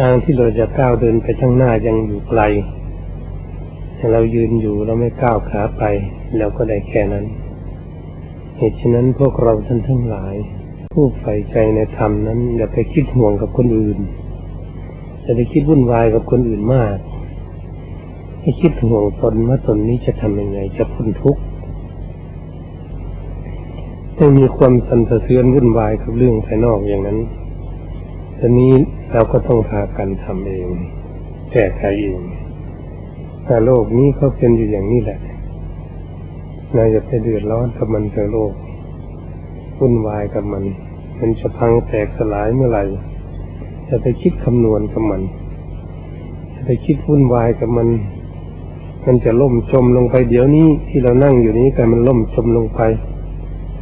ทางที่เราจะก้าวเดินไปข้างหน้ายังอยู่ไกลแต่เรายืนอยู่เราไม่ก้าวขาไปเราก็ได้แค่นั้น เหตุฉะนั้นพวกเราท่านทั้งหลาย ผู้ใฝ่ใจในธรรมนั้น อย่าไปคิดห่วงกับคนอื่นอย่าไปคิดวุ่นวายกับคนอื่นมากให้คิดห่วงตนว่าตนนี้จะทำยังไงจะพ้นทุกข์ไม่มีความสันสะเทือนวุ่นวายกับเรื่องภายนอกอย่างนั้น ตอนนี้เราก็ต้องพากันทำเองแก้ไขเองแต่โลกนี้เขาเป็นอยู่อย่างนี้แหละนายจะไปเดือดร้อนกับมันเถอะโลกวุ่นวายกับมัน มันจะพังแตกสลายเมื่อไหร่จะไปคิดคำนวณกับมัน จะไปคิดวุ่นวายกับมัน มันจะล่มจมลงไปเดี๋ยวนี้ที่เรานั่งอยู่นี้แต่มันล่มจมลงไป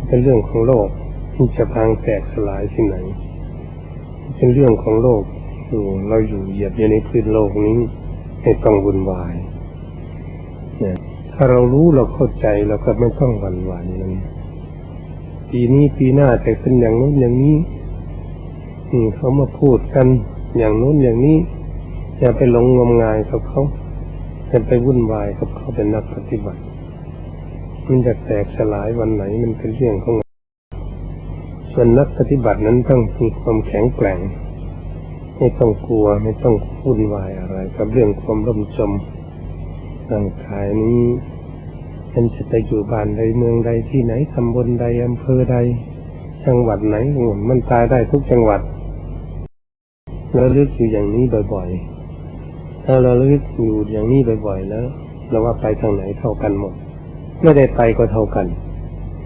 เป็นเรื่องของโลกที่จะพังแตกสลายที่ไหน เป็นเรื่องของโลกอยู่เราอยู่เหยียบอยู่ในพื้นโลกนี้ไม่ต้องวุ่นวายเนี่ยถ้าเรารู้เราเข้าใจเราก็ไม่ต้องหวั่นไหวนั้นปีนี้ปีหน้าแต่เป็นอย่างนู้นอย่างนี้เขามาพูดกันอย่างนู้นอย่างนี้ อย่าไปหลงงมงายกับเขาอย่าไปวุ่นวายกับเขาเป็นนักปฏิบัติ มันจะแตกสลายวันไหนมันเป็นเรื่องของ ส่วนนักปฏิบัตินั้นต้องมีความแข็งแกร่ง ไม่ต้องกลัวไม่ต้องวุ่นวายอะไร กับเรื่องความร่มจมร่างกายนี้มันจะไปอยู่บ้านใดเมืองใดที่ไหนตำบลใดอำเภอใด จังหวัดไหนมันตายได้ทุกจังหวัดเราเลึกอยู่อย่างนี้บ่อยๆ ถ้าเราเลึกอยู่อย่างนี้บ่อยๆแล้วเราว่าไปทางไหนเท่ากันหมด ไม่ได้ไปก็เท่ากัน